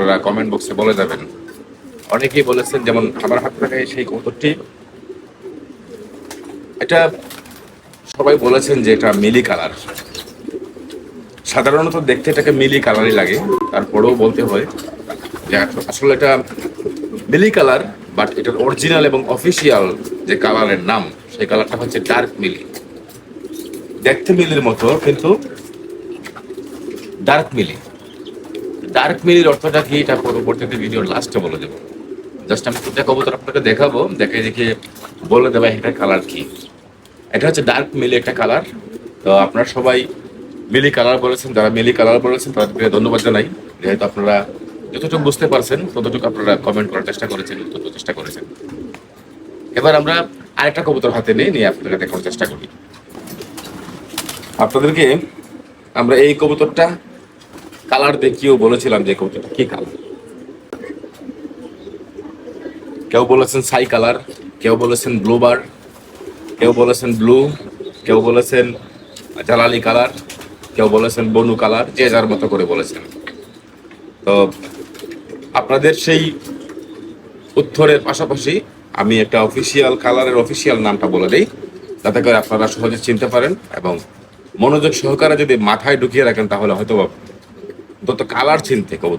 আপনারা কমেন্ট বক্সে বলে যাবেন। অনেকেই বলেছেন, যেমন আমার হাত থাকা এই সেই কবুতরটি। এটা সবাই বলেছেন যে এটা মিলি কালার। সাধারণত দেখতে এটাকে মিলি কালারই লাগে, তারপরেও বলতে হয়। যে আসলে এটা মিলি কালার বাট এটার অরিজিনাল এবং অফিসিয়াল যে কালারের নাম, সেই কালারটা হচ্ছে ডার্ক মিলি। দেখতে মিলির মতো, কিন্তু ডার্ক মিলি। ডার্ক মিলির অর্থটা কি? এটা পরবর্তীতে ভিডিওর লাস্টে বলে দেবো। জাস্ট আমি দুটা কবুতর আপনাকে দেখাবো। দেখে দেখে, বলে দেবো এটা কালার কি। এটা হচ্ছে ডার্ক মিলি একটা কালার তো আপনারা সবাই মিলি কালার বলেছেন, যারা মিলি কালার বলেছেন, তাদেরকে ধন্যবাদ জানাই। যেহেতু আপনারা যতটুকু বুঝতে পারছেন, ততটুকু আপনারা কমেন্ট করার চেষ্টা করেছেন তত চেষ্টা করেছেন। এবার আমরা আরেকটা কবুতর হাতে নিয়ে নিয়ে আপনাদের দেখানোর চেষ্টা করি। আপনাদেরকে আমরা এই কবুতরটা কালার দেখিয়েও বলেছিলাম যে কবুতরটা কি কালার। কেউ বলেছেন সাই কালার, কেউ বলেছেন ব্লু বার, কেউ বলেছেন ব্লু, কেউ বলেছেন জালালি কালার, কেউ বলেছেন বনু কালার, যে যার মতো করে বলেছেন। তো আপনাদের সেই উত্তরের পাশাপাশি আমি একটা অফিসিয়াল কালারের অফিসিয়াল নামটা বলে দিই, যাতে করে আপনারা সহজে চিনতে পারেন এবং মনোযোগ সহকারে যদি মাথায় ঢুকিয়ে রাখেন তাহলে হয়তো অন্তত কালার চিনতে কবুতর